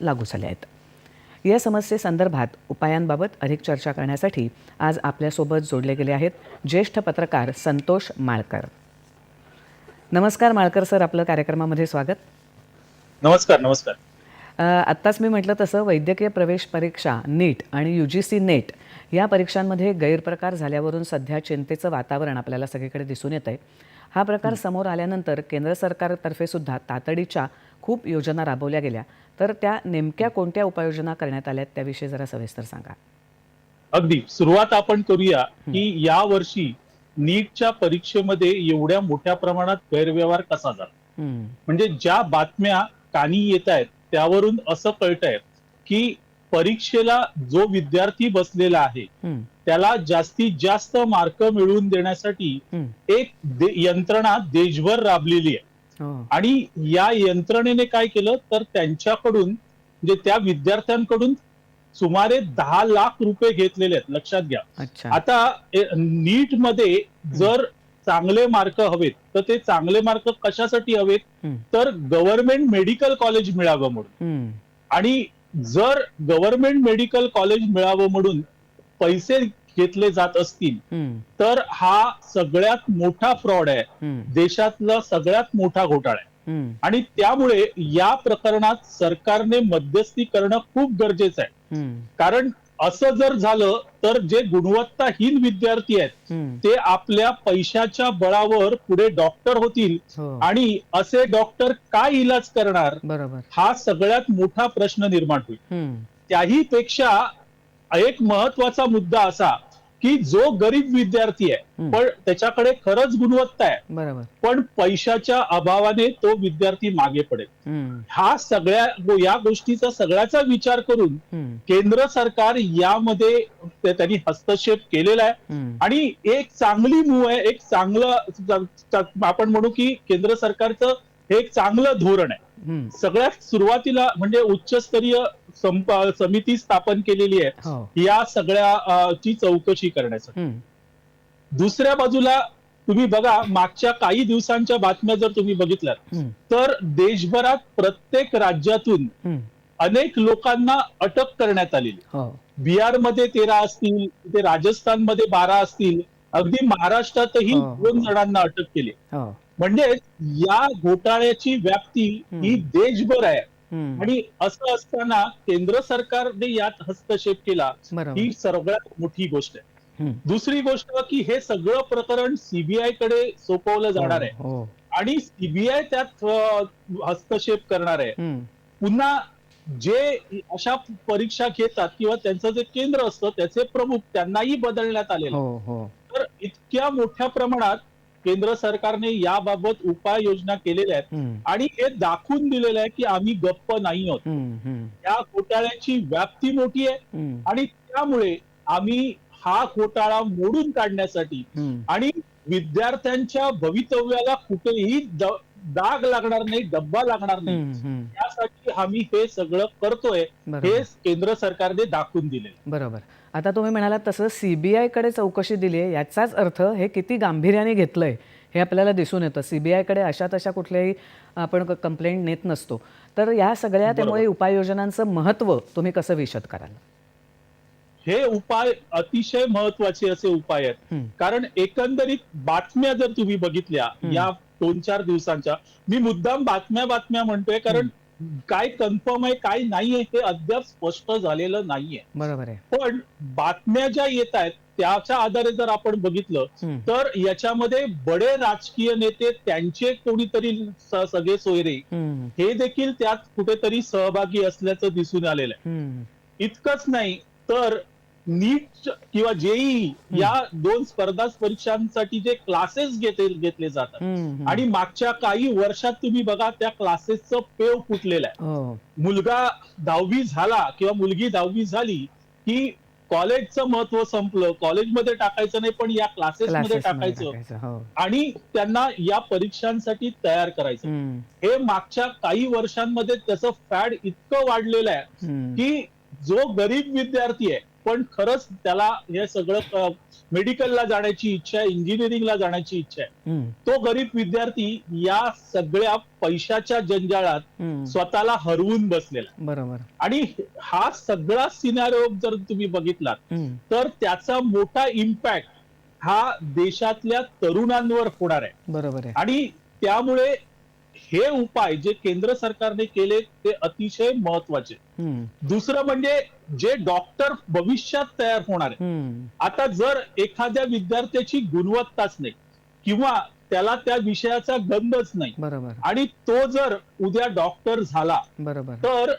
लागू झाले आहेत. या समस्येसंदर्भात उपायांबाबत अधिक चर्चा करण्यासाठी आज आपल्यासोबत जोडले गेले आहेत ज्येष्ठ पत्रकार संतोष माळकर. नमस्कार माळकर सर आपलं कार्यक्रमामध्ये स्वागत. नमस्कार नमस्कार. आत्ताच मी म्हटलं तसं वैद्यकीय प्रवेश परीक्षा नीट आणि यू जी सी नेट या परीक्षांमध्ये गैरप्रकार झाल्यावरून सध्या चिंतेचं वातावरण आपल्याला सगळीकडे दिसून येत आहे हा प्रकार समोर आल्यानंतर केंद्र सरकारतर्फे सुद्धा तातडीच्या खूप योजना राबवल्या गेल्या. तर त्या नेमक्या कोणत्या उपाययोजना करण्यात आल्यात त्याविषयी जरा सविस्तर सांगा. अगदी. सुरुवात आपण करूया की या वर्षी नीटच्या परीक्षेमध्ये एवढ्या मोठ्या प्रमाणात गैरव्यवहार कसा झाला? म्हणजे ज्या बातम्या कानी येत आहेत त्यावरून असं कळत आहे की परीक्षेला जो विद्यार्थी बसलेला आहे त्याला जास्तीत जास्त मार्क मिळवून देण्यासाठी. एक दे- यंत्रणा देशभर राबलेली आहे. आणि या यंत्रणेने काय केलं तर त्यांच्याकडून म्हणजे त्या विद्यार्थ्यांकडून सुमारे दहा लाख रुपये घेतलेले आहेत लक्षात घ्या. आता नीटमध्ये जर चांगले मार्क हवेत तर ते चांगले मार्क कशासाठी हवेत. तर गव्हर्नमेंट मेडिकल कॉलेज मिळावं म्हणून. आणि जर गव्हर्नमेंट मेडिकल कॉलेज मिळावं म्हणून पैसे घेतले जात असतील तर हा सगळ्यात मोठा फ्रॉड आहे. देशातला सगळ्यात मोठा घोटाळा आहे. आणि त्यामुळे या प्रकरणात सरकारने मध्यस्थी करणं खूप गरजेचं आहे. कारण असं जर झालं तर जे गुणवत्ताहीन विद्यार्थी आहेत. ते आपल्या पैशाच्या बळावर पुढे डॉक्टर होतील हो. आणि असे डॉक्टर काय इलाज करणार हा सगळ्यात मोठा प्रश्न निर्माण होईल. त्याही पेक्षा एक महत्त्वाचा मुद्दा असा की जो गरीब विद्यार्थी आहे. पण त्याच्याकडे खरंच गुणवत्ता आहे. पण पैशाच्या अभावाने तो विद्यार्थी मागे पडेल. हा सगळ्या या गोष्टीचा सगळ्याचा विचार करून केंद्र सरकार यामध्ये त्यांनी हस्तक्षेप केलेला आहे. आणि एक चांगली मूव आहे एक चांगलं आपण म्हणू की केंद्र सरकारचं हे एक चांगलं धोरण आहे. सगळ्यात सुरुवातीला म्हणजे उच्चस्तरीय संप- समिती स्थापन केलेली आहे हो. या सगळ्या ची चौकशी करण्यासाठी. दुसऱ्या बाजूला तुम्ही बघा मागच्या काही दिवसांच्या बातम्या जर तुम्ही बघितल्यात तर देशभरात प्रत्येक राज्यातून. अनेक लोकांना अटक करण्यात आलेली हो. बिहारमध्ये तेरा असतील ते राजस्थानमध्ये बारा असतील अगदी महाराष्ट्रातही हो. दोन जणांना अटक केली म्हणजे या घोटाळ्याची व्याप्ती ही. देशभर आहे. आणि असं असताना केंद्र सरकारने यात हस्तक्षेप केला ही सर्वात मोठी गोष्ट आहे. दुसरी गोष्ट की हे सगळं प्रकरण सीबीआयकडे सोपवलं जाणार आहे. हो आणि सीबीआय त्यात हस्तक्षेप करणार आहे. पुन्हा जे अशा परीक्षा घेतात किंवा त्यांचं जे केंद्र असतं त्याचे प्रमुख त्यांनाही बदलण्यात आलेलं आहे. हो हो. तर इतक्या मोठ्या प्रमाणात केंद्र सरकारने याबाबत उपाययोजना केलेल्या आहेत. आणि हे दाखवून दिलेलं आहे की आम्ही गप्प नाही आहोत. या घोटाळ्याची व्याप्ती मोठी आहे. आणि त्यामुळे आम्ही हा घोटाळा मोडून काढण्यासाठी. आणि विद्यार्थ्यांच्या भवितव्याला कुठेही द- डाग लागणार नाही डब्बा लागणार नाही. त्यासाठी आम्ही हे सगळं करतोय. हे केंद्र सरकारने दाखवून दिले बरोबर. आता तुम्ही म्हणालात तसं सीबीआयकडे चौकशी दिली आहे याचाच अर्थ हे किती गांभीर्याने घेतलंय हे आपल्याला दिसून येतं. सीबीआयकडे अशा तशा कुठल्याही आपण कंप्लेंट नेत नसतो. तर या सगळ्या त्यामुळे उपाययोजनांचं महत्त्व तुम्ही कसं विशद कराल? हे उपाय अतिशय महत्त्वाचे असे उपाय आहेत. कारण एकंदरीत बातम्या जर तुम्ही बघितल्या. या दोन चार दिवसांच्या मी मुद्दाम बातम्या बातम्या म्हणतोय कारण काय कन्फर्म आहे काय नाहीये हे अद्याप स्पष्ट झालेलं नाहीये. बरोबर आहे. पण बातम्या ज्या येत आहेत त्याच्या आधारे जर आपण बघितलं तर याच्यामध्ये बडे राजकीय नेते त्यांचे कोणीतरी सगळे सोयरे हे देखील त्यात कुठेतरी सहभागी असल्याचं दिसून आलेलं आहे. इतकंच नाही तर नीट किंवा जेई या दोन स्पर्धा परीक्षांसाठी जे क्लासेस घेते घेतले जातात. आणि मागच्या काही वर्षात तुम्ही बघा त्या क्लासेसचं पेव फुटलेलं आहे. हो. मुलगा दहावी झाला किंवा मुलगी दहावी झाली की कॉलेजचं महत्त्व संपलं. कॉलेजमध्ये टाकायचं नाही पण या क्लासेसमध्ये टाकायचं. हो. आणि त्यांना या परीक्षांसाठी तयार करायचं. हे मागच्या काही वर्षांमध्ये त्याचं फॅड इतकं वाढलेलं आहे की जो गरीब विद्यार्थी आहे पण खरंच त्याला हे सगळं मेडिकलला जाण्याची इच्छा आहे इंजिनिअरिंगला जाण्याची इच्छा आहे. तो गरीब विद्यार्थी या सगळ्या पैशाच्या जंजाळात. स्वतःला हरवून बसलेला. बरोबर. आणि हा सगळा सिनारिओ जर तुम्ही बघितलात तर त्याचा मोठा इम्पॅक्ट हा देशातल्या तरुणांवर होणार आहे. बरोबर आहे. आणि त्यामुळे हे उपाय जे केंद्र सरकारने केले ते अतिशय महत्त्वाचे. दुसरं म्हणजे जे डॉक्टर भविष्यात तयार होणार आहे आता जर एखाद्या विद्यार्थ्याची गुणवत्ताच नाही किंवा त्याला त्या विषयाचा गंधच नाही बरोबर. आणि तो जर उद्या डॉक्टर झाला बरोबर. तर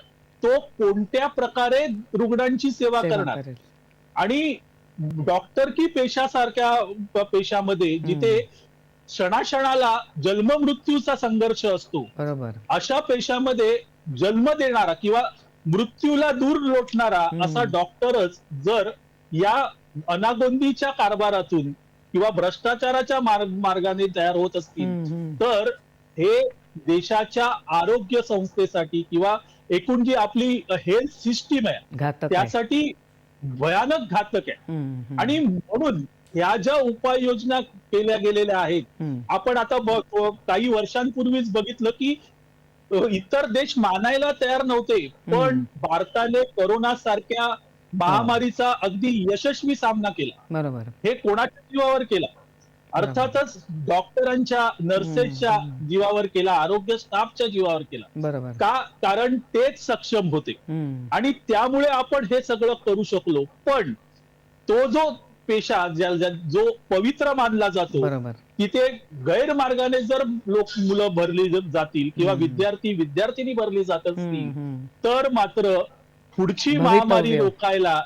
तो कोणत्या प्रकारे रुग्णांची सेवा करणार. आणि डॉक्टर की पेशासारख्या पेशामध्ये जिथे क्षणाक्षणाला जन्ममृत्यूचा संघर्ष असतो बरोबर अशा पेशामध्ये जन्म देणारा किंवा मृत्यूला दूर लोटणारा हम्म. असा डॉक्टरच जर या अनागोंदीच्या कारभारातून किंवा भ्रष्टाचाराच्या मार्ग मार्गाने तयार होत असतील हम्म, हम्म. तर हे देशाच्या आरोग्य संस्थेसाठी किंवा एकूण जी आपली हेल्थ सिस्टीम आहे घातक आहे. त्यासाठी भयानक घातक आहे हम्म, हम्म, आणि म्हणून ह्या ज्या उपाययोजना केल्या गेलेल्या आहेत आपण आता काही वर्षांपूर्वीच बघितलं की इतर देश मानायला तयार नव्हते पण. भारताने कोरोना सारख्या महामारीचा अगदी यशस्वी सामना केला. बरोबर. हे कोणाच्या जीवावर केला? अर्थातच डॉक्टरांच्या नर्सेसच्या. जीवावर केला आरोग्य स्टाफच्या जीवावर केला. बरोबर. का? कारण तेच सक्षम होते. आणि त्यामुळे आपण हे सगळं करू शकलो. पण तो जो पेशा ज्या- जो पवित्र मानला जातो तिथे गैरमार्गाने जर लोक मुलं भरली जातील किंवा. विद्यार्थी विद्यार्थिनी भरली जात असतील तर मात्र पुढची. महामारी रोखायला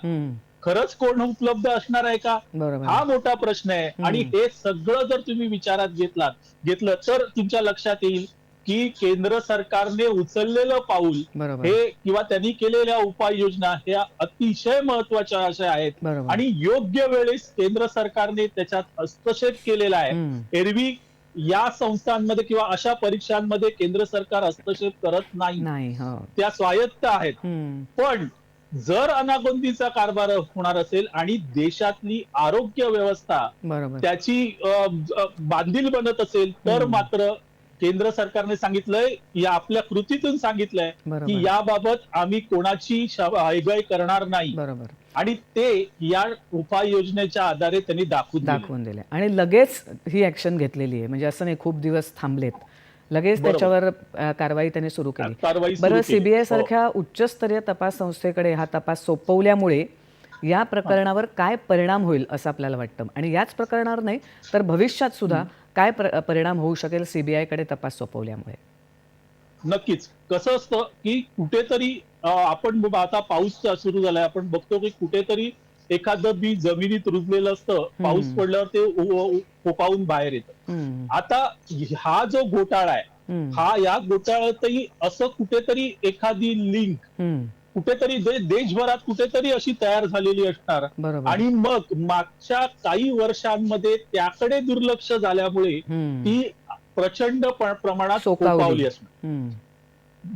खरंच कोण उपलब्ध असणार आहे का हा मोठा प्रश्न आहे. आणि हे सगळं जर तुम्ही विचारात घेतलात घेतलं तर तुमच्या लक्षात येईल की केंद्र सरकारने उचललेलं पाऊल हे किंवा त्यांनी केलेल्या उपाययोजना ह्या अतिशय महत्त्वाच्या अशा आहेत. आणि योग्य वेळेस केंद्र सरकारने त्याच्यात हस्तक्षेप केलेला आहे. एरवी या संस्थांमध्ये किंवा अशा परीक्षांमध्ये केंद्र सरकार हस्तक्षेप करत नाही. नाही हो. त्या स्वायत्त आहेत. पण जर अनागोंदीचा कारभार होणार असेल आणि देशातली आरोग्य व्यवस्था त्याची बांधील बनत असेल तर. मात्र केंद्र सरकारने सांगितलंय या आपल्या कृतीतून सांगितलंय की याबाबत आम्ही कोणाची हयगय करणार नाही. बरोबर. आणि ते या उपाययोजनेच्या आधारे त्यांनी दाखवून. दाखवून दिले. आणि लगेच ही ऍक्शन घेतलेली आहे. म्हणजे असं नाही खूप दिवस थांबलेत. लगेच. त्याच्यावर कारवाई त्यांनी सुरू केली. बरं केली. हो. सीबीआय सारख्या उच्चस्तरीय तपास संस्थेकडे हा तपास सोपवल्यामुळे या प्रकरणावर काय परिणाम होईल असं आपल्याला वाटतं? आणि याच प्रकरणावर नाही तर भविष्यात सुद्धा काय प्र- परिणाम होऊ शकेल सीबीआयकडे तपास सोपवल्यामुळे? नक्कीच. कसं असतं की कुठेतरी आपण आता पाऊस सुरू झालाय. आपण बघतो की कुठेतरी एखादं बी जमिनीत रुजलेलं असतं. पाऊस पडल्यावर ते फोपावून बाहेर येतं. आता हा जो घोटाळा आहे हा या घोटाळ्यातही असं कुठेतरी एखादी लिंक कुठेतरी दे- देशभरात कुठेतरी अशी तयार झालेली असणार. आणि मग मागच्या काही वर्षांमध्ये त्याकडे दुर्लक्ष झाल्यामुळे ती प्रचंड प्रमाणात. फोपावली असणार.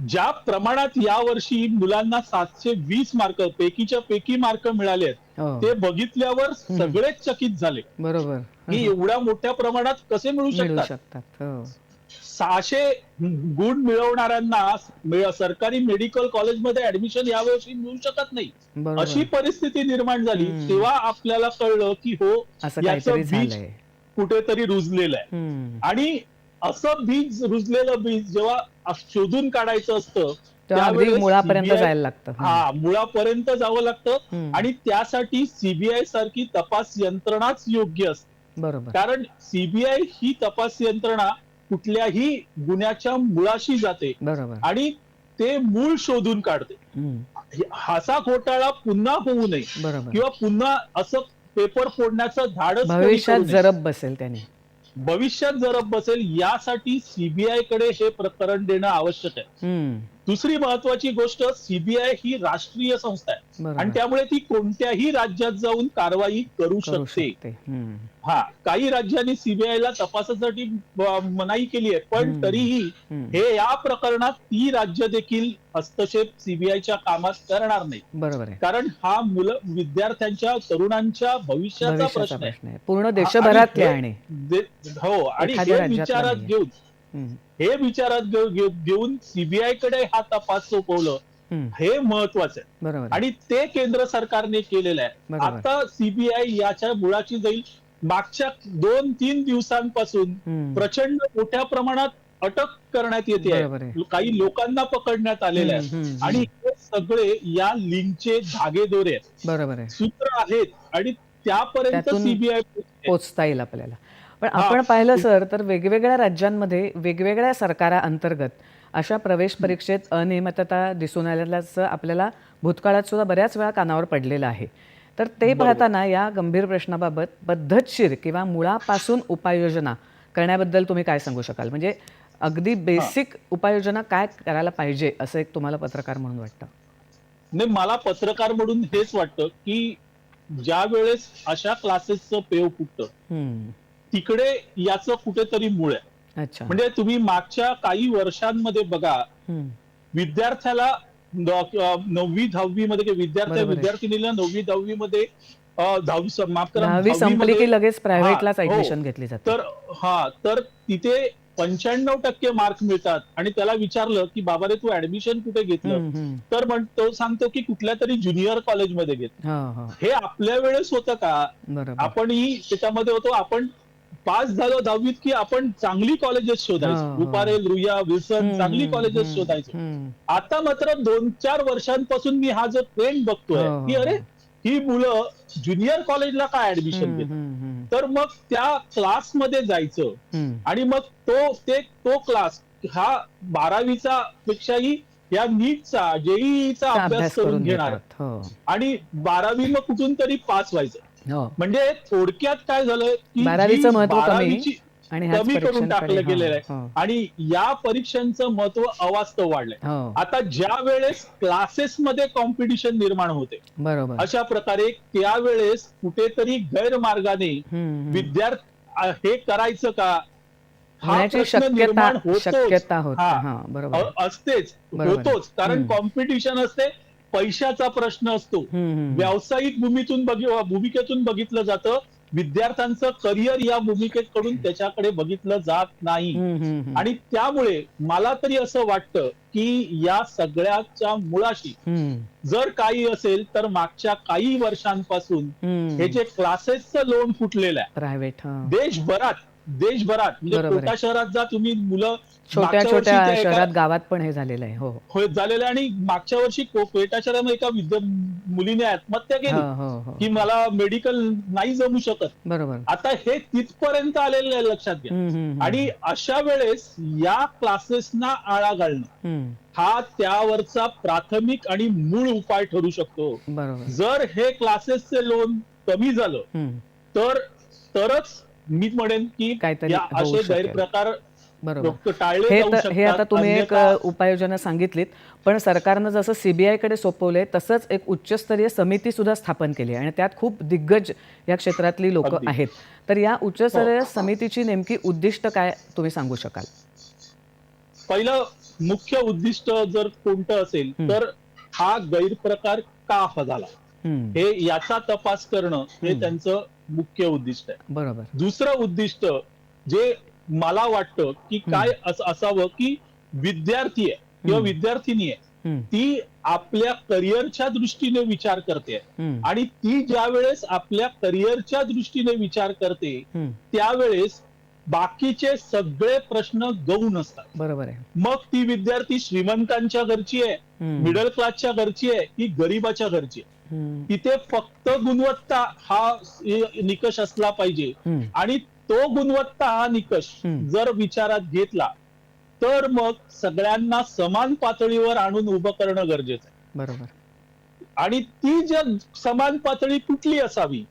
ज्या प्रमाणात यावर्षी मुलांना सातशे वीस मार्क पैकीच्या पैकी मार्क मिळाले आहेत हो, ते बघितल्यावर सगळेच चकित झाले. बरोबर. की एवढ्या मोठ्या प्रमाणात कसे मिळू शकतात हो. सहाशे गुण मिळवणाऱ्यांना मिळ- सरकारी मेडिकल कॉलेजमध्ये ऍडमिशन यावर्षी मिळू शकत नाही. अशी परिस्थिती निर्माण झाली. तेव्हा आपल्याला कळलं की हो याचं बीज कुठेतरी रुजलेलं आहे. आणि असं बीज रुजलेलं बीज जेव्हा शोधून काढायचं असतं त्यावेळेस मुळापर्यंत जायला लागतं. हा मुळापर्यंत जावं लागतं. आणि त्यासाठी सीबीआय सारखी तपास यंत्रणाच योग्य असते. बरोबर. कारण सीबीआय ही तपास यंत्रणा कुठल्याही गुन्ह्याच्या मुळाशी जाते आणि ते मूळ शोधून काढते. हासा घोटाळा पुन्हा होऊ नये किंवा पुन्हा असं पेपर फोडण्याचं धाडस भविष्यात. जरब बसेल त्याने भविष्यात जरब बसेल यासाठी सीबीआयकडे हे प्रकरण देणं आवश्यक आहे. दुसरी महत्वाची गोष्ट सीबीआय ही राष्ट्रीय संस्था आहे आणि त्यामुळे ती कोणत्याही राज्यात जाऊन कारवाई करू शकते. हा काही राज्यांनी सीबीआयला तपासासाठी मनाई केली आहे पण. तरीही. हे या प्रकरणात ती राज्य देखील हस्तक्षेप सीबीआयच्या कामात करणार नाही बरोबर कारण हा मुलं विद्यार्थ्यांच्या तरुणांच्या भविष्याचा प्रश्न आहे पूर्ण देशभरातले हे- आणि हो विचारात नाहीये. घेऊन. हे विचारात घेऊ- घेऊ- घेऊन सीबीआयकडे हा तपास सोपवलं. हे महत्वाचं आहे. आणि ते केंद्र सरकारने केलेलं आहे. आता सीबीआय याच्या मुळाची जाईल. मागच्या दोन तीन दिवसांपासून. प्रचंड मोठ्या प्रमाणात अटक करण्यात येते आहे. काही लोकांना पकडण्यात आलेलं आहे. आणि हे सगळे या लिंकचे धागेदोरे आहेत. सूत्र आहेत. आणि त्यापर्यंत सीबीआय पोचता येईल आपल्याला. पण. आपण पाहिलं सर तर वेगवेगळ्या राज्यांमध्ये वेगवेगळ्या सरकाराअंतर्गत अशा प्रवेश परीक्षेत अनियमितता दिसून आल्याचं आपल्याला भूतकाळात सुद्धा बऱ्याच वेळा कानावर पडलेलं आहे तर ते. पाहताना या गंभीर प्रश्नाबाबत पद्धतशीर किंवा मुळापासून उपाययोजना करण्याबद्दल तुम्ही काय सांगू शकाल म्हणजे अगदी बेसिक उपाययोजना काय करायला पाहिजे असं एक तुम्हाला पत्रकार म्हणून वाटतं नाही मला पत्रकार म्हणून हेच वाटतं की ज्या वेळेस अशा क्लासेसचं पेव फुटतं. तिकडे याचं कुठेतरी मूळ आहे म्हणजे तुम्ही मागच्या काही वर्षांमध्ये बघा. विद्यार्थ्याला नववी दहावी मध्ये किंवा विद्यार्थी बरोबर आहे. विद्यार्थिनीला नववी दहावी मध्ये दहावी माफ करा संपली की लगेच प्रायव्हेटलाच हा, हो. ऍडमिशन घेतली जाते तर हा तर तिथे पंच्याण्णव टक्के मार्क मिळतात आणि त्याला विचारलं की बाबा रे तू ऍडमिशन कुठे घेतलं. तर म्हण तो सांगतो की कुठल्या तरी ज्युनियर कॉलेजमध्ये घेतलं हो हो हे आपल्या वेळेस होतं का बरोबर आपणही त्याच्यामध्ये होतो आपण पास झालो दहावीत की आपण चांगली कॉलेजेस हो, शोधायचो हो. रुपारेल रुया विल्सन चांगली कॉलेजेस शोधायचो. आता मात्र दोन चार वर्षांपासून मी हा जो ट्रेंड बघतोय हो, हो, की अरे ही मुलं ज्युनियर कॉलेजला काय ऍडमिशन घेत तर मग त्या क्लासमध्ये जायचं. आणि मग तो ते तो क्लास हा बारावीचा पेक्षाही या नीटचा जेईचा अभ्यास करून घेणार. हो आणि बारावी मग कुठून तरी पास व्हायचं हो म्हणजे थोडक्यात काय झालंय की बारावीचं जी महत्त्व कमी. आणि कमी करून टाकलं हो, गेलेलं आहे. हो, आणि या परीक्षांचं महत्त्व अवास्तव वाढलंय हो आता ज्या वेळेस क्लासेस मध्ये कॉम्पिटिशन निर्माण होते बरोबर अशा प्रकारे त्यावेळेस कुठेतरी गैरमार्गाने. विद्यार्थी हे करायचं का हा प्रश्न शक्यता निर्माण होतोच. हा. हा असतेच. होतोच कारण. कॉम्पिटिशन असते पैशाचा प्रश्न असतो. व्यावसायिक भूमीतून बघि भूमिकेतून बघितलं जातं विद्यार्थ्यांचं करिअर या भूमिकेकडून त्याच्याकडे बघितलं जात नाही. आणि त्यामुळे मला तरी असं वाटतं की या सगळ्याच्या मुळाशी जर काही असेल तर मागच्या काही वर्षांपासून. हे जे क्लासेसचं लोन फुटलेलं आहे प्रायव्हेट देशभरात देशभरात म्हणजे. कोटा शहरात जा तुम्ही मुलं छोट्या छोट्या शहरात गावात पण हे झालेलं आहे हो. झालेलं आहे आणि मागच्या वर्षी को- कोयटा शहरामध्ये एका विद्या मुलीने आत्महत्या हो केली हो हो की मला मेडिकल नाही जमू शकत. बरोबर. आता हे तिथपर्यंत आलेलं आहे लक्षात घ्या. आणि अशा वेळेस या क्लासेसना आळा घालणं हा त्यावरचा प्राथमिक आणि मूळ उपाय ठरू शकतो. जर हे क्लासेसचे लोन कमी झालं तर तरच मी म्हणेन की काहीतरी या होऊ असे शकेल. गैरप्रकार बरोबर टाळले हे जाऊ तर हे आता. तुम्ही एक अन्यथा- अ, उपाययोजना सांगितलीत पण सरकारनं जसं सीबीआयकडे सोपवलंय तसंच एक उच्चस्तरीय समिती सुद्धा स्थापन केली आहे आणि त्यात खूप दिग्गज या क्षेत्रातली लोक अगदी. हो. आहेत तर या उच्चस्तरीय समितीची नेमकी उद्दिष्ट काय तुम्ही सांगू शकाल पहिलं मुख्य उद्दिष्ट जर कोणतं असेल हम्म. तर हा गैरप्रकार का झाला हम्म, हे याचा तपास करणं हे हम्म. त्यांचं मुख्य उद्दिष्ट आहे. बरोबर. दुसरं उद्दिष्ट जे मला वाटतं की काय अस- असावं की विद्यार्थी आहे किंवा हम्म. विद्यार्थिनी आहे हम्म, ती आपल्या करिअरच्या दृष्टीने विचार करते. हम्म, आणि ती ज्या वेळेस आपल्या करिअरच्या दृष्टीने विचार करते हम्म, त्यावेळेस बाकीचे सगळे प्रश्न गौण असतात. बरोबर आहे. मग ती विद्यार्थी श्रीमंतांच्या घरची आहे हम्म, मिडल क्लासच्या घरची आहे की गरीबाच्या घरची आहे. तिथे फक्त गुणवत्ता हा निकष असला पाहिजे. आणि तो गुणवत्ता हा निकष. जर विचारात घेतला तर मग सगळ्यांना समान पातळीवर आणून उभं करणं गरजेचं आहे. बरोबर. आणि ती जर समान पातळी कुठली असावी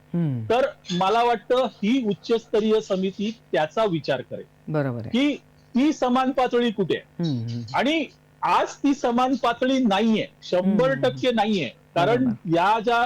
तर मला वाटतं ही उच्चस्तरीय समिती त्याचा विचार करेल. बरोबर की ती समान पातळी कुठे आहे? आणि आज ती समान पातळी नाहीये शंभर. टक्के नाहीये. कारण या ज्या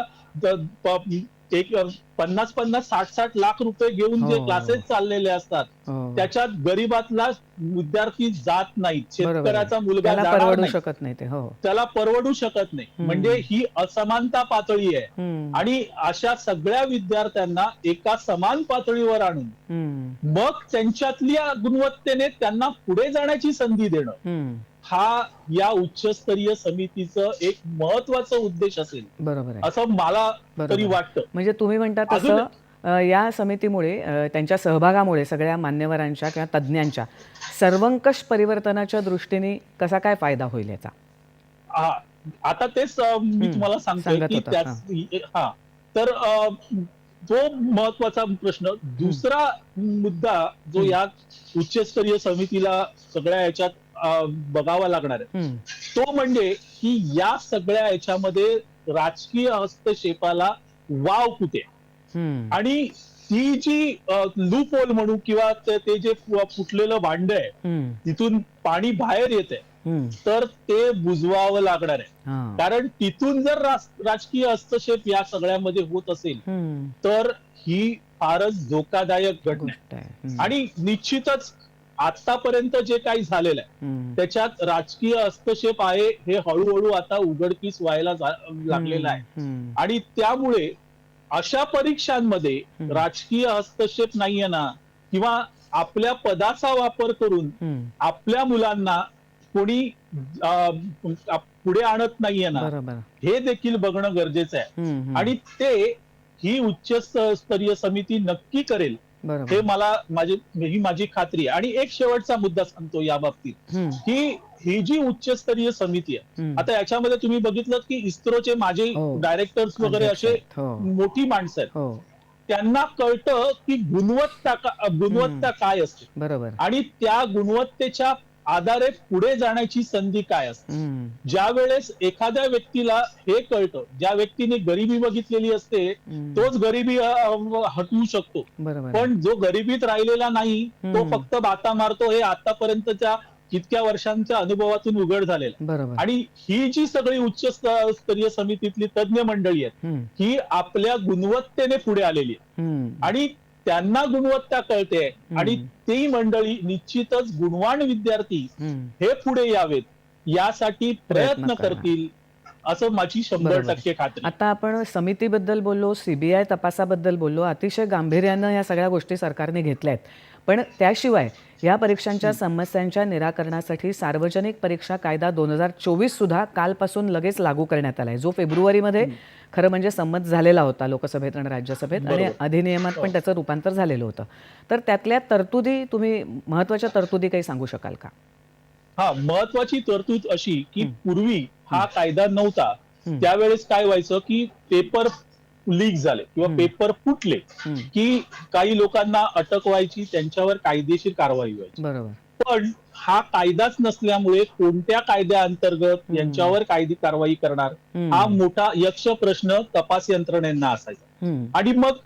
एक पन्नास पन्नास साठ साठ लाख रुपये घेऊन जे हो. क्लासेस चाललेले असतात हो. त्याच्यात गरीबातला विद्यार्थी जात आहे. शेतकऱ्याचा मुलगा जाणार परवडू नाही शकत नाही हो त्याला परवडू शकत नाही. म्हणजे ही असमानता पातळी आहे. आणि अशा सगळ्या विद्यार्थ्यांना एका समान पातळीवर आणून. मग त्यांच्यातल्या गुणवत्तेने त्यांना पुढे जाण्याची संधी देणं. हा या उच्चस्तरीय समितीचं एक महत्त्वाचा उद्देश असेल. बरोबर आहे. असं मला तरी. वाटतं. म्हणजे तुम्ही म्हणता तसं या समितीमुळे त्यांच्या सहभागामुळे सगळ्या मान्यवरांच्या किंवा तज्ज्ञांच्या सर्वंकष परिवर्तनाच्या दृष्टीने कसा काय फायदा होईल याचा? हा, आता तेच मी तुम्हाला सांगतोय की त्याच हा. तर तो महत्त्वाचा प्रश्न दुसरा मुद्दा जो. या उच्चस्तरीय समितीला सगळ्या याच्यात बघावा लागणार आहे. तो म्हणजे की या सगळ्या याच्यामध्ये राजकीय हस्तक्षेपाला वाव कुठे. आणि ती जी लूप होल म्हणू किंवा ते जे फुटलेलं भांड आहे. तिथून पाणी बाहेर येते हम्म. तर ते बुजवावं लागणार आहे. कारण तिथून जर राजकीय हस्तक्षेप या सगळ्यामध्ये होत असेल. तर ही फारच धोकादायक घटना आहे आहे. आणि निश्चितच आतापर्यंत जे काही झालेलं आहे. त्याच्यात राजकीय हस्तक्षेप आहे हे हळूहळू आता उघडकीस व्हायला लागलेलं आहे. आणि त्यामुळे अशा परीक्षांमध्ये. राजकीय हस्तक्षेप नाहीये ना किंवा आपल्या पदाचा वापर करून. आपल्या मुलांना कोणी पुढे आणत नाहीये ना हे देखील बघणं गरजेचं आहे. आणि ते ही उच्च स्तरीय समिती नक्की करेल हे मला माझी ही माझी खात्री आहे. आणि एक शेवटचा मुद्दा सांगतो या बाबतीत. की ही जी उच्चस्तरीय समिती आहे. आता याच्यामध्ये तुम्ही बघितलं की इस्रोचे माझे हो. डायरेक्टर्स वगैरे अध्यक्ष असे. हो. मोठी माणसं आहेत. हो. त्यांना कळतं की गुणवत्ता का- गुणवत्ता काय असते. बरोबर. आणि त्या गुणवत्तेच्या आधारे पुढे जाण्याची संधी काय असते. ज्या वेळेस एखाद्या व्यक्तीला हे कळतं ज्या व्यक्तीने गरिबी बघितलेली असते. तोच गरिबी हटवू शकतो. पण जो गरिबीत राहिलेला नाही तो. फक्त बाता मारतो हे आतापर्यंतच्या इतक्या वर्षांच्या अनुभवातून उघड झालेलं आणि ही जी सगळी उच्च स्त- स्तरीय समितीतली तज्ञ मंडळी आहेत. ही आपल्या गुणवत्तेने पुढे आलेली आहे. आणि त्यांना गुणवत्ता कळते आणि. ती मंडळी निश्चितच गुणवान विद्यार्थी. हे पुढे यावेत यासाठी प्रयत्न. करतील असं माझी शंभर. टक्के खात्री आता आपण समितीबद्दल बोललो सीबीआय तपासाबद्दल बोललो अतिशय गांभीर्यानं या सगळ्या गोष्टी सरकारने घेतल्या आहेत पण त्याशिवाय या परीक्षांच्या समस्यांच्या निराकरणासाठी सार्वजनिक परीक्षा कायदा दोन हजार चोवीस सुद्धा कालपासून लगेच लागू करण्यात आला आहे जो फेब्रुवारीमध्ये खरं म्हणजे संमत झालेला होता लोकसभेत आणि राज्यसभेत आणि. अधिनियमात पण हो. त्याचं रूपांतर झालेलं होतं तर त्यातल्या तरतुदी तुम्ही महत्त्वाच्या तरतुदी काही सांगू शकाल का हा महत्वाची तरतूद अशी की. पूर्वी हा कायदा नव्हता. त्यावेळेस काय व्हायचं की पेपर लीक झाले किंवा. पेपर फुटले. की काही लोकांना अटक व्हायची त्यांच्यावर कायदेशीर कारवाई व्हायची बरोबर पण हा कायदाच नसल्यामुळे कोणत्या कायद्याअंतर्गत. यांच्यावर कायदी कारवाई करणार. हा मोठा यक्ष प्रश्न तपास यंत्रणेंना असायचा. आणि मग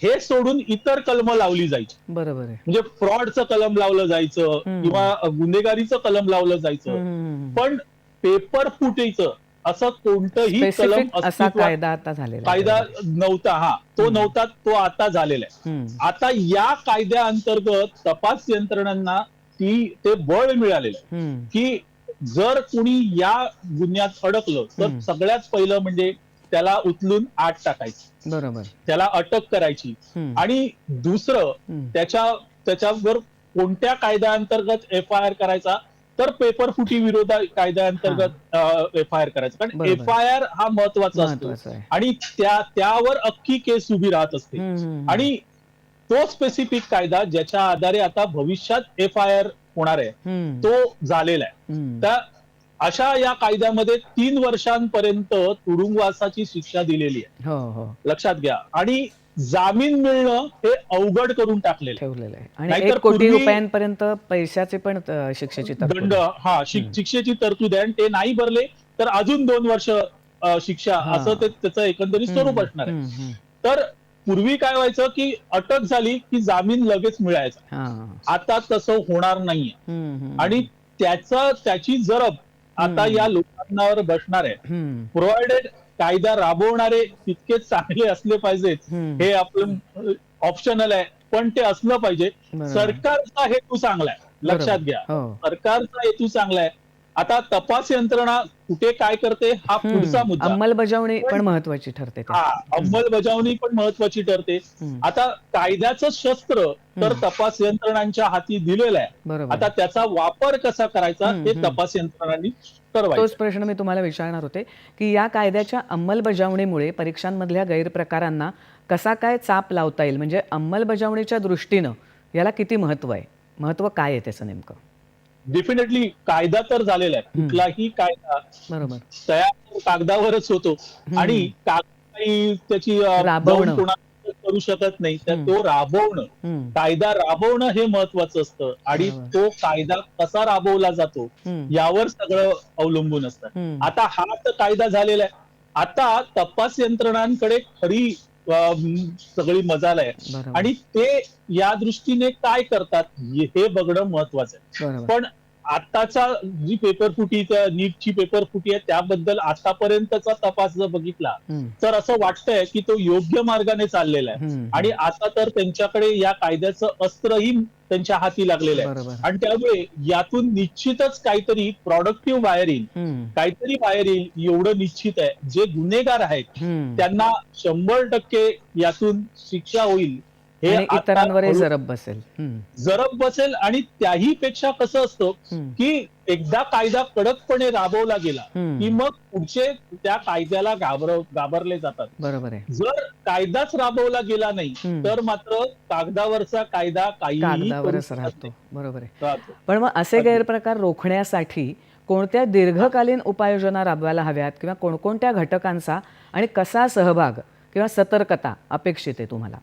हे सोडून इतर कलम लावली जायची बरोबर आहे म्हणजे फ्रॉडचं कलम लावलं जायचं. किंवा गुन्हेगारीचं कलम लावलं जायचं. पण पेपर फुटायचं असं कोणतंही कलम असा कायदा आता झालेला. कायदा नव्हता हा तो. नव्हता तो आता झालेला आहे. आता या कायद्याअंतर्गत तपास यंत्रणांना ती ते बळ मिळालेलं आहे. की जर कुणी या गुन्ह्यात अडकलं तर. सगळ्यात पहिलं म्हणजे त्याला उचलून आत टाकायचं बरोबर त्याला अटक करायची. आणि दुसरं. त्याच्या त्याच्यावर कोणत्या कायद्याअंतर्गत एफ आय आर करायचा तर पेपर फुटी विरोध कायद्याअंतर्गत एफ आय आर करायचा कारण. एफ आय आर हा महत्त्वाचा असतो आणि त्या त्यावर अख्खी केस उभी राहत असते. आणि तो स्पेसिफिक कायदा ज्याच्या आधारे आता भविष्यात एफ आय आर होणार आहे. तो झालेला आहे. त्या अशा या कायद्यामध्ये तीन वर्षांपर्यंत तुरुंगवासाची शिक्षा दिलेली आहे हो हो लक्षात घ्या आणि जामीन मिळणं हे अवघड करून टाकलेलं आहे ठेवलेलं आहे आणि नाहीतर एक कोटी पूर्वी- रुपयांपर्यंत पैशाची पण अ, शिक्षेची तरतूद दंड आहे. हा शिक- हम्म. शिक्षेची तरतूद आहे आणि ते नाही भरले तर अजून दोन वर्ष अ, शिक्षा हा. असं ते त्याचं एकंदरीत स्वरूप असणार आहे हम्म, हम्म. तर पूर्वी काय व्हायचं की अटक झाली की जामीन लगेच मिळायचा. आता तसं होणार नाहीये. आणि त्याचा त्याची जरब आता. या लोकांवर बसणार आहे. हम्म, प्रोव्हायडेड कायदा राबवणारे तितकेच चांगले असले पाहिजेत. हे आपलं ऑप्शनल आहे. पण ते असलं पाहिजे. सरकारचा हेतू चांगला आहे. लक्षात घ्या. हो. सरकारचा हेतू चांगला आहे. आता तपास यंत्रणा कुठे काय करते हा पुढचा. मुद्दा. अंमलबजावणी पण महत्वाची ठरते हा. अंमलबजावणी पण महत्वाची ठरते. आता कायद्याचं शस्त्र तर. तपास यंत्रणांच्या हाती दिलेलं आहे. आता त्याचा वापर कसा करायचा हे. तपास यंत्रणांनी तोच प्रश्न मी तुम्हाला विचारणार होते की या कायद्याच्या अंमलबजावणीमुळे परीक्षांमधल्या गैरप्रकारांना कसा काय चाप लावता येईल? म्हणजे अंमलबजावणीच्या दृष्टीनं याला किती महत्त्व आहे? महत्त्व काय आहे त्याचं नेमकं? डेफिनेटली कायदा तर झालेला आहे. कुठलाही कायदा बरोबर तयार कागदावरच होतो. आणि कागद काही त्याची अ, राबवणं. जाऊन कोणाला करू शकत नाही तर हम्म. तो राबवणं हम्म, कायदा राबवणं हे महत्वाचं असतं आणि बरोबर. तो कायदा कसा राबवला जातो हम्म, यावर सगळं अवलंबून असतं हम्म. आता हा तर कायदा झालेला आहे आता तपास यंत्रणांकडे खरी सगळी मजाल आहे आणि ते या दृष्टीने काय करतात हे बघणं महत्वाचं आहे. पण आताचा जी पेपर फुटी नीटची पेपर फुटी आहे त्याबद्दल आतापर्यंतचा तपास जर बघितला तर असं वाटतंय की तो योग्य मार्गाने चाललेला आहे. आणि आता तर त्यांच्याकडे या कायद्याचं अस्त्रही त्यांच्या हाती लागलेलं आहे. आणि त्यामुळे यातून निश्चितच काहीतरी प्रॉडक्टिव्ह बाहेर येईल काहीतरी बाहेर येईल एवढं निश्चित आहे. जे गुन्हेगार आहेत. त्यांना शंभर टक्के यातून शिक्षा होईल हे इतरांवरही जरब बसेल. जरब बसेल आणि त्याही पेक्षा कसं असतं की एकदा कायदा कडकपणे राबवला गेला की. मग पुढचे त्या कायद्याला घाबर घाबरले जातात. बरोबर आहे. जर कायदाच राबवला गेला नाही. तर मात्र कागदावरचा कायदा काही कागदावरच राहतो. बरोबर आहे. पण मग असे. गैरप्रकार रोखण्यासाठी कोणत्या दीर्घकालीन उपाययोजना राबवायला हव्यात किंवा कोणकोणत्या घटकांचा आणि कसा सहभाग किंवा सतर्कता अपेक्षित आहे तुम्हाला?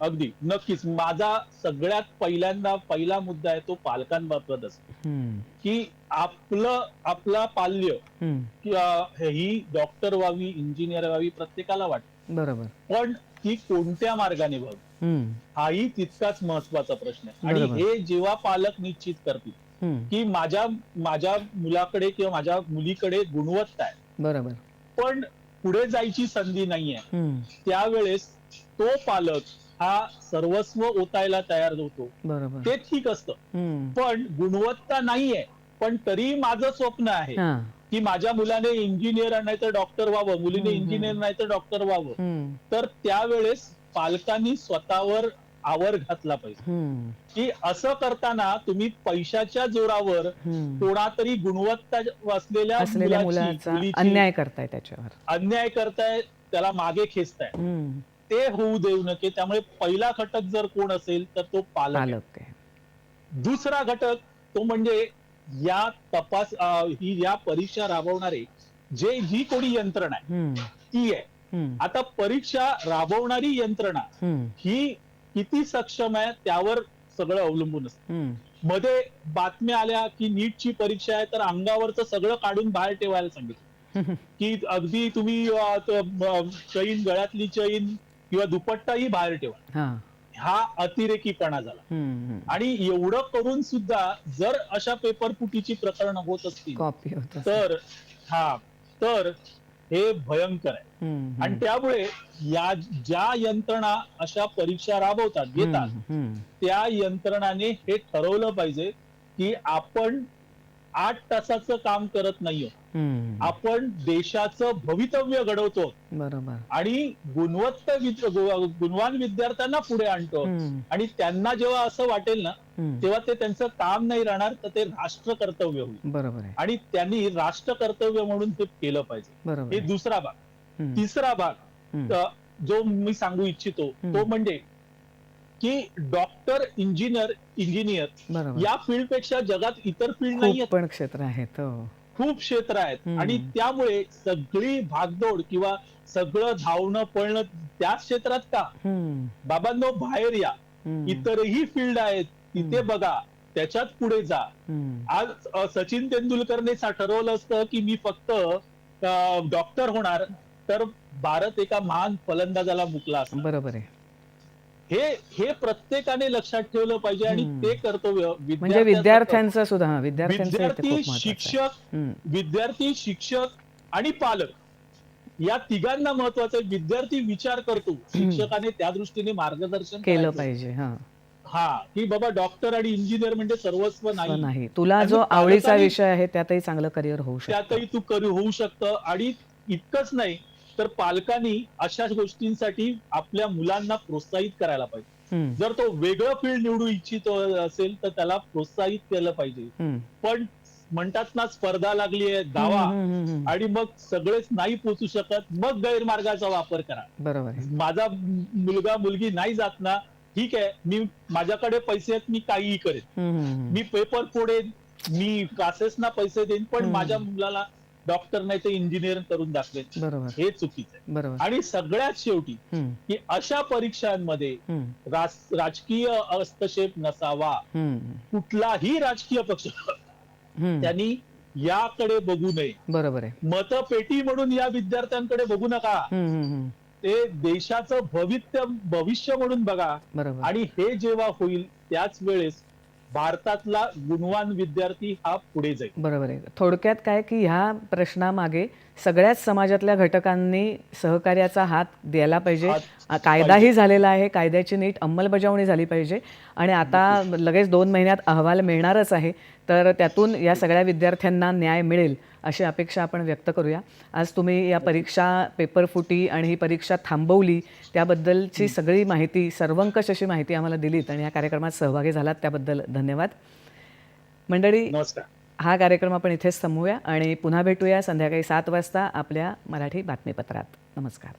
अगदी. नक्कीच. माझा सगळ्यात पहिल्यांदा पहिला मुद्दा आहे तो पालकांबाबत असतो. की आपलं आपला पाल्य ही डॉक्टर व्हावी इंजिनियर व्हावी प्रत्येकाला वाटतं. बरोबर. पण ती कोणत्या मार्गाने व्हावी हाही तितकाच महत्त्वाचा प्रश्न आहे. आणि. हे जेव्हा पालक निश्चित करतील की माझ्या माझ्या मुलाकडे किंवा माझ्या मुलीकडे गुणवत्ता आहे. बरोबर. पण पुढे जायची संधी नाहीये. त्यावेळेस तो पालक हा सर्वस्व ओतायला तयार होतो ते ठीक असतं. पण गुणवत्ता नाहीये. पण तरी माझं स्वप्न आहे की माझ्या मुलाने इंजिनियर नाही तर डॉक्टर व्हावं मुलीने इंजिनियर नाही तर डॉक्टर व्हावं. तर त्यावेळेस पालकांनी स्वतःवर आवर घातला पाहिजे. की असं करताना तुम्ही पैशाच्या जोरावर. कोणातरी गुणवत्ता असलेल्या मुलाची, अन्याय करताय त्याच्यावर. अन्याय करताय त्याला मागे खेचताय. ते होऊ देऊ नये त्यामुळे पहिला घटक जर कोण असेल तर तो पालक दुसरा घटक तो म्हणजे या तपास ही या परीक्षा राबवणारे जे जी कोणी यंत्रणा आहे ती आहे. आता परीक्षा राबवणारी यंत्रणा ही किती सक्षम आहे त्यावर सगळं अवलंबून असतं. मध्ये बातम्या आल्या की नीटची परीक्षा आहे तर अंगावरचं सगळं काढून बाहेर ठेवायला सांगितलं. की अगदी तुम्ही चैन गळ्यातली चैन किंवा दुपट्टाही बाहेर ठेवा. हा. अतिरेकीपणा झाला. आणि एवढं करून सुद्धा जर अशा पेपर फुटीची प्रकरण होत असतील कॉपी होत असेल. तर हा तर हे भयंकर आहे. आणि त्यामुळे या ज्या यंत्रणा अशा परीक्षा राबवतात घेतात त्या यंत्रणाने हे ठरवलं पाहिजे की आपण आठ तासाचं काम करत नाहीये. आपण देशाचं भवितव्य घडवतो. बरोबर. आणि गुणवत्ता गुणवान विद्यार्थ्यांना पुढे आणतो. आणि त्यांना जेव्हा असं वाटेल ना तेव्हा ते त्यांचं काम नाही राहणार तर ते राष्ट्र कर्तव्य होईल. बरोबर आणि त्यांनी राष्ट्र कर्तव्य म्हणून ते केलं पाहिजे. हे. दुसरा भाग. तिसरा भाग जो मी सांगू इच्छितो तो. म्हणजे की डॉक्टर इंजिनियर इंजिनियर या फील्डपेक्षा जगात इतर फील्ड नाही खूप पण क्षेत्र आहेत हो. खूप क्षेत्र आहेत. आणि त्यामुळे सगळी भागदौड किंवा सगळं धावणं पळणं त्या क्षेत्रात का? बाबांनो बाहेर या. इतरही फील्ड आहेत. तिथे. बघा त्याच्यात पुढे जा. आज सचिन तेंडुलकरने ठरवलं असतं की मी फक्त डॉक्टर होणार तर भारत एका महान फलंदाजाला मुकला असता बरोबर आहे. हे हे प्रत्येकाने लक्षात ठेवलं पाहिजे आणि. ते कर्तव्य म्हणजे विद्यार्थ्याचं सुद्धा विद्यार्थी. शिक्षक विद्यार्थी शिक्षक आणि पालक या तिघांना महत्वाचं आहे. विद्यार्थी विचार करतो. शिक्षकाने त्या दृष्टीने मार्गदर्शन केलं. पाहिजे हा. हा की बाबा डॉक्टर आणि इंजिनियर म्हणजे सर्वस्व नाही. तुला जो आवडीचा विषय आहे त्यातही चांगलं करिअर होऊ शकतं. त्यातही तू करू होऊ शकतं. आणि इतकंच नाही तर पालकांनी अशा गोष्टींसाठी आपल्या मुलांना प्रोत्साहित करायला पाहिजे जर तो वेगळं फील्ड निवडू इच्छितो असेल तर त्याला प्रोत्साहित केलं पाहिजे. पण म्हणतात ना स्पर्धा लागली आहे दावा. आणि मग सगळेच नाही पोचू शकत मग गैरमार्गाचा वापर करा बरोबर माझा मुलगा मुलगी नाही जात ना ठीक आहे मी माझ्याकडे पैसे आहेत मी काहीही करेन. मी पेपर फोडेन मी क्लासेसना पैसे देईन पण. माझ्या मुलाला डॉक्टर नाही तर इंजिनियर करून बरोबर. हे चुकीचं आहे. आणि सगळ्यात शेवटी की अशा परीक्षांमध्ये राजकीय हस्तक्षेप नसावा. कुठलाही राजकीय पक्ष. त्यांनी याकडे बघू नये. बरोबर आहे. मतपेटी म्हणून या विद्यार्थ्यांकडे बघू नका. ते देशाचं भवित्य भविष्य म्हणून बघा. आणि हे जेव्हा होईल त्याच वेळेस भारतातला गुणवान विद्यार्थी हा पुढे जाईल. बरोबर आहे. थोडक्यात काय की ह्या प्रश्नामागे सगळ्याच समाजातल्या घटकांनी सहकार्याचा हात द्यायला पाहिजे. कायदाही झालेला आहे. कायद्याची नीट अंमलबजावणी झाली पाहिजे. आणि आता लगेच दोन महिन्यात अहवाल मिळणारच आहे. तर त्यातून या सगळ्या विद्यार्थ्यांना न्याय मिळेल अशी अपेक्षा आपण व्यक्त करूया. आज तुम्ही या परीक्षा पेपरफुटी आणि ही परीक्षा थांबवली त्याबद्दलची सगळी माहिती सर्वंकष अशी माहिती आम्हाला दिलीत आणि या कार्यक्रमात सहभागी झालात त्याबद्दल धन्यवाद. मंडळी हा कार्यक्रम आपण इथेच थांबवूया आणि पुन्हा भेटूया संध्याकाळी सात वाजता आपल्या मराठी बातमीपत्रात. नमस्कार.